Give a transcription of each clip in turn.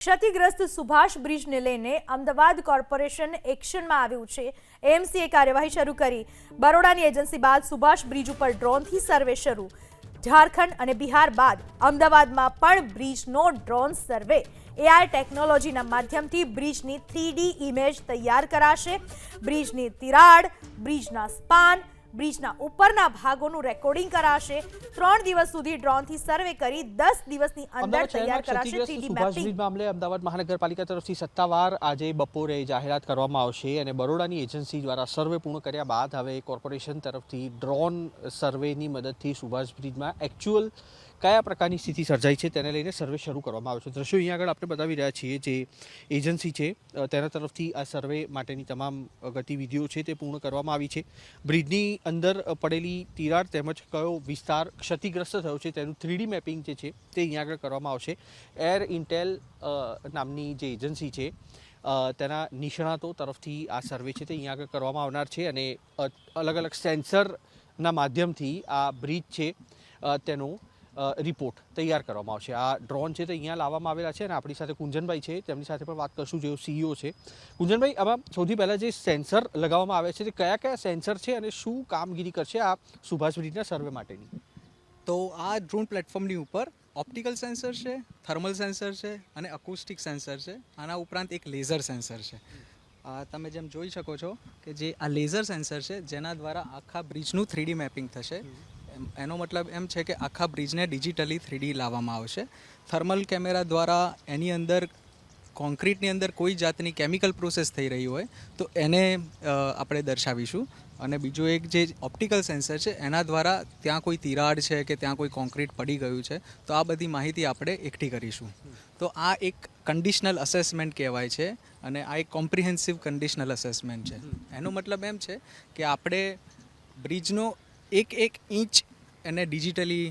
ક્ષતિગ્રસ્ત સુભાષ બ્રિજને લઈને અમદાવાદ કોર્પોરેશન એક્શનમાં આવ્યું છે. એએમસીએ કાર્યવાહી શરૂ કરી. બરોડાની એજન્સી બાદ સુભાષ બ્રિજ ઉપર ડ્રોનથી સર્વે શરૂ. ઝારખંડ અને બિહાર બાદ અમદાવાદમાં પણ બ્રિજનો ડ્રોન સર્વે. એઆઈ ટેકનોલોજીના માધ્યમથી બ્રિજની થ્રીડી ઇમેજ તૈયાર કરાશે. બ્રિજની તિરાડ, બ્રિજના સ્પાન બ્રિજના ઉપરના ભાગોનું રેકોર્ડિંગ કરાશે. ત્રણ દિવસ સુધી ડ્રોનથી સર્વે કરી દસ દિવસની અંદર તૈયાર કરાશે થ્રીડી મેપિંગ મામલે અમદાવાદ મહાનગરપાલિકા તરફથી સત્તાવાર આજે બપોરે જાહેરાત કરવામાં આવશે અને બરોડાની એજન્સી દ્વારા સર્વે પૂર્ણ કર્યા બાદ હવે કોર્પોરેશન તરફથી ડ્રોન સર્વેની મદદથી સુભાષ બ્રિજમાં એકચ્યુઅલ કયા પ્રકારની સ્થિતિ સર્જાઈ છે તેને લઈને સર્વે શરૂ કરવામાં આવ્યો છે. દ્રશ્યો અહીંયા આગળ આપણે બતાવી રહ્યા છીએ જે એજન્સી છે તેના તરફથી આ સર્વે માટેની તમામ ગતિવિધિઓ છે તે પૂર્ણ કરવામાં આવી છે. બ્રિજની અંદર પડેલી તિરાડ તેમજ કયો વિસ્તાર ક્ષતિગ્રસ્ત થયો છે તેનું થ્રીડી મેપિંગ જે છે તે અહીંયા આગળ કરવામાં આવશે. એર ઇન્ટેલ નામની જે એજન્સી છે તેના નિષ્ણાતો તરફથી આ સર્વે છે તે અહીંયા આગળ કરવામાં આવનાર છે અને અલગ અલગ સેન્સરના માધ્યમથી આ બ્રિજ છે તેનું રિપોર્ટ તૈયાર કરવામાં આવશે. આ ડ્રોન છે તે અહીંયા લાવવામાં આવેલા છે અને આપણી સાથે કુંજનભાઈ છે. તેમની સાથે પણ વાત કરશું, જેઓ સીઈઓ છે. કુંજનભાઈ, આમાં સૌથી પહેલાં જે સેન્સર લગાવવામાં આવે છે તે કયા કયા સેન્સર છે અને શું કામગીરી કરશે આ સુભાષ બ્રિજના સર્વે માટેની? તો આ ડ્રોન પ્લેટફોર્મની ઉપર ઓપ્ટિકલ સેન્સર છે થર્મલ સેન્સર છે અને અકુસ્ટિક સેન્સર છે. આના ઉપરાંત એક લેઝર સેન્સર છે. તમે જેમ જોઈ શકો છો કે જે આ લેઝર સેન્સર છે, જેના દ્વારા આખા બ્રિજનું થ્રીડી મેપિંગ થશે. એનો મતલબ એમ છે કે આખા બ્રિજને ડિજિટલી થ્રીડી લાવવામાં આવશે થર્મલ કેમેરા દ્વારા એની અંદર કોન્ક્રીટની અંદર કોઈ જાતની કેમિકલ પ્રોસેસ થઈ રહી હોય તો એને આપણે દર્શાવીશું. અને બીજું એક જે ઓપ્ટિકલ સેન્સર છે એના દ્વારા ત્યાં કોઈ તિરાડ છે કે ત્યાં કોઈ કોન્ક્રીટ પડી ગયું છે તો આ બધી માહિતી આપણે એકઠી કરીશું. તો આ એક કન્ડિશનલ અસેસમેન્ટ કહેવાય છે અને આ એક કોમ્પ્રિહેન્સિવ કન્ડિશનલ અસેસમેન્ટ છે. એનો મતલબ એમ છે કે આપણે બ્રિજનો એક એક ઇંચ એને ડિજિટલી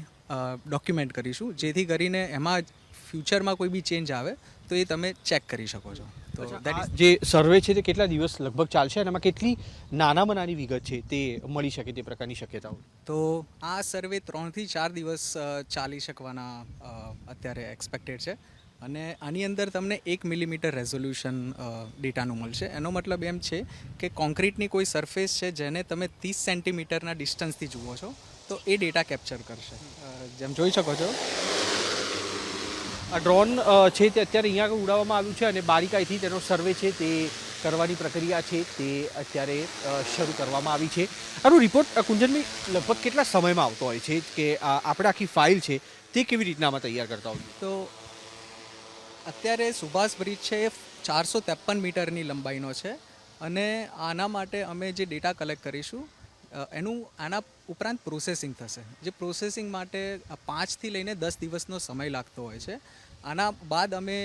ડોક્યુમેન્ટ કરીશું. જેથી કરીને એમાં ફ્યુચરમાં કોઈ બી ચેન્જ આવે તો એ તમે ચેક કરી શકો છો. તો જે સર્વે છે તે કેટલા દિવસ લગભગ ચાલશે અને એમાં કેટલી નાનામાં નાની વિગત છે તે મળી શકે તે પ્રકારની શક્યતાઓ? તો આ સર્વે ત્રણથી ચાર દિવસ ચાલી શકવાના અત્યારે એક્સપેક્ટેડ છે. અને આની અંદર તમને એક મિલીમીટર રેઝોલ્યુશન ડેટાનું મળશે. એનો મતલબ એમ છે કે કોન્ક્રીટની કોઈ સરફેસ છે જેને તમે ત્રીસ સેન્ટીમીટરના ડિસ્ટન્સથી જુઓ છો તો એ ડેટા કેપ્ચર કરશે. જેમ જોઈ શકો છો. આ ડ્રોન છે તે અત્યારે અહીંયા ઉડાવવામાં આવ્યું છે અને બારીકાઈથી તેનો સર્વે છે તે કરવાની પ્રક્રિયા છે તે અત્યારે શરૂ કરવામાં આવી છે. આનો રિપોર્ટ કુંજનભાઈ લગભગ કેટલા સમયમાં આવતો હોય છે કે આપણે આખી ફાઇલ છે તે કેવી રીતના આમાં તૈયાર કરતા હોઈએ તો અત્યારે સુભાષ બ્રિજ છે એ ચારસો ત્રેપન મીટરની લંબાઈનો છે અને આના માટે અમે જે ડેટા કલેક્ટ કરીશું એનું આના ઉપરાંત પ્રોસેસિંગ થશે. જે પ્રોસેસિંગ માટે પાંચથી લઈને દસ દિવસનો સમય લાગતો હોય છે. આના બાદ અમે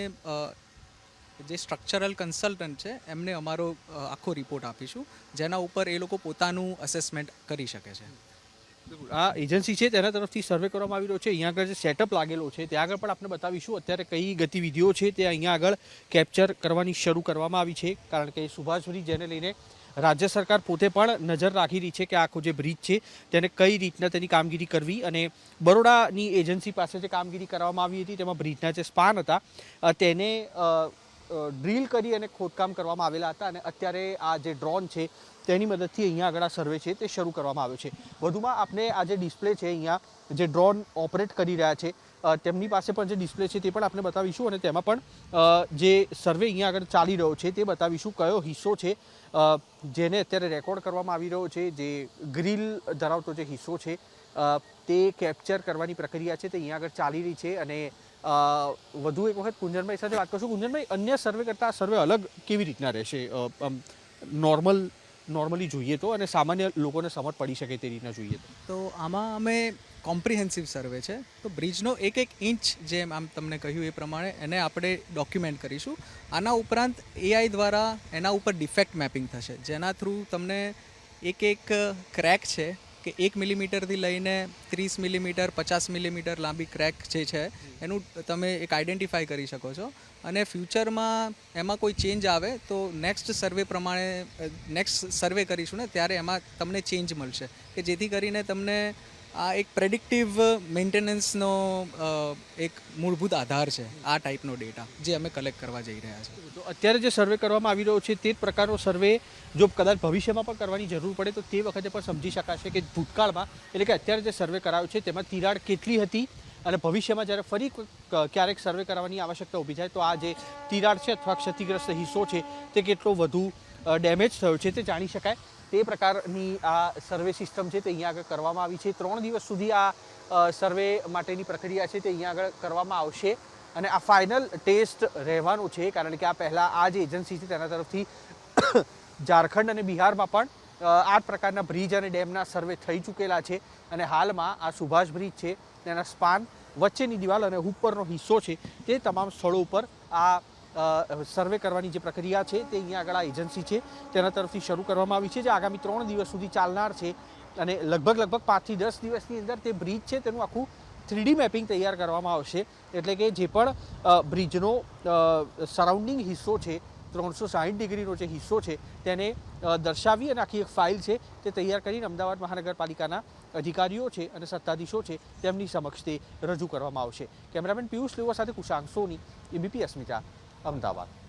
જે સ્ટ્રક્ચરલ કન્સલ્ટન્ટ છે, એમને અમારો આખો રિપોર્ટ આપીશું, જેના ઉપર એ લોકો પોતાનું અસેસમેન્ટ કરી શકે છે. આ એજન્સી છે, તેના તરફથી સર્વે કરવામાં આવી રહ્યો છે. અહીંયા આગળ જે સેટઅપ લાગેલો છે, ત્યાં આગળ પણ આપણે બતાવીશું અત્યારે કઈ ગતિવિધિઓ છે, તે અહીંયા આગળ કેપ્ચર કરવાની શરૂ કરવામાં આવી છે. કારણ કે સુભાષભરી જેને લઈને રાજ્ય સરકાર પોતે પણ નજર રાખી રહી છે કે આખો જે બ્રિજ છે, તેને કઈ રીતના તેની કામગીરી કરવી અને બરોડાની એજન્સી પાસે જે કામગીરી કરવામાં આવી હતી, તેમાં બ્રિજના જે સ્પાન હતા તેને ડ્રીલ કરી અને ખોદકામ કરવામાં આવેલા હતા અને અત્યારે આ જે ડ્રોન છે, તેની મદદથી અહીંયા આગળ સર્વે છે તે શરૂ કરવામાં આવ્યો છે. વધુમાં આપણે આ જે ડિસ્પ્લે છે, અહીંયા જે ડ્રોન ઓપરેટ કરી રહ્યા છે તેમની પાસે પણ જે ડિસ્પ્લે છે તે પણ આપણે બતાવીશું અને તેમાં પણ જે સર્વે અહીંયા આગળ ચાલી રહ્યો છે તે બતાવીશું કયો હિસ્સો છે. જેને અત્યારે રેકોર્ડ કરવામાં આવી રહ્યો છે, જે ગ્રીલ ધરાવતો જે હિસ્સો છે તે કેપ્ચર કરવાની પ્રક્રિયા છે તે અહીંયા આગળ ચાલી રહી છે અને વધુ એક વખત કુંજનભાઈ સાથે વાત કરશું. કુંજનભાઈ અન્ય સર્વે કરતાં સર્વે અલગ કેવી રીતના રહેશે? નોર્મલ નોર્મલી જોઈએ તો અને સામાન્ય લોકોને સમજ પડી શકે તે રીતના જોઈએ તો. તો આમાં અમે કોમ્પ્રિહેન્સિવ સર્વે છે. તો બ્રિજનો એક એક ઇંચ જેમ આમ તમને કહ્યું એ પ્રમાણે એને આપણે ડોક્યુમેન્ટ કરીશું. આના ઉપરાંત એઆઈ દ્વારા એના ઉપર ડિફેક્ટ મેપિંગ થશે. જેના થ્રુ તમને એક એક ક્રેક છે કે એક મિલીમીટરથી લઈને ત્રીસ મિલીમીટર, પચાસ મિલીમીટર લાંબી ક્રેક જે છે, એનું તમે એક આઈડેન્ટિફાઈ કરી શકો છો. અને ફ્યુચરમાં એમાં કોઈ ચેન્જ આવે તો નેક્સ્ટ સર્વે પ્રમાણે નેક્સ્ટ સર્વે કરીશું ને ત્યારે એમાં તમને ચેન્જ મળશે. કે જેથી કરીને તમને આ એક પ્રેડિક્ટિવ મેન્ટેનન્સનો એક મૂળભૂત આધાર છે આ ટાઈપનો ડેટા જે અમે કલેક્ટ કરવા જઈ રહ્યા છીએ. તો અત્યારે જે સર્વે કરવામાં આવી રહ્યો છે તે પ્રકારનો સર્વે જો કદાચ ભવિષ્યમાં પણ કરવાની જરૂર પડે તો તે વખતે પણ સમજી શકાશે કે ભૂતકાળમાં, એટલે કે અત્યારે જે સર્વે કરાયો છે તેમાં તિરાડ કેટલી હતી અને ભવિષ્યમાં જ્યારે ફરી ક્યારેક સર્વે કરવાની આવશ્યકતા ઊભી થાય, તો આ જે તિરાડ છે અથવા ક્ષતિગ્રસ્ત હિસ્સો છે, તે કેટલો વધુ ડેમેજ થયો છે તે જાણી શકાય. તે પ્રકારની આ સર્વે સિસ્ટમ છે તે અહીંયા આગળ કરવામાં આવી છે. ત્રણ દિવસ સુધી આ સર્વે માટેની પ્રક્રિયા છે તે અહીંયા આગળ કરવામાં આવશે. અને આ ફાઇનલ ટેસ્ટ રહેવાનો છે, કારણ કે આ પહેલાં આ જે એજન્સી છે તેના તરફથી ઝારખંડ અને બિહારમાં પણ આઠ પ્રકારના બ્રિજ અને ડેમના સર્વે થઈ ચૂકેલા છે. અને હાલમાં આ સુભાષ બ્રિજ છે તેના સ્પાન વચ્ચેની દિવાલ અને ઉપરનો હિસ્સો છે તે તમામ સ્થળો ઉપર આ સર્વે કરવાની જે પ્રક્રિયા છે તે અહીંયા આગળ આ એજન્સી છે તેના તરફથી શરૂ કરવામાં આવી છે જે આગામી ત્રણ દિવસ સુધી ચાલનાર છે અને લગભગ લગભગ પાંચથી દસ દિવસની અંદર તે બ્રિજ છે તેનું આખું થ્રીડી મેપિંગ તૈયાર કરવામાં આવશે. એટલે કે જે પણ બ્રિજનો સરાઉન્ડિંગ હિસ્સો છે ત્રણસો સાહીઠ ડિગ્રીનો જે હિસ્સો છે તેને દર્શાવી અને આખી એક ફાઇલ છે તે તૈયાર કરીને અમદાવાદ મહાનગરપાલિકાના અધિકારીઓ છે અને સત્તાધીશો છે તેમની સમક્ષ તે રજૂ કરવામાં આવશે. કેમેરામેન પિયુષ લેવા સાથે કુશાંક સોની એબીપી અસ્મિતા, અમદાવાદ.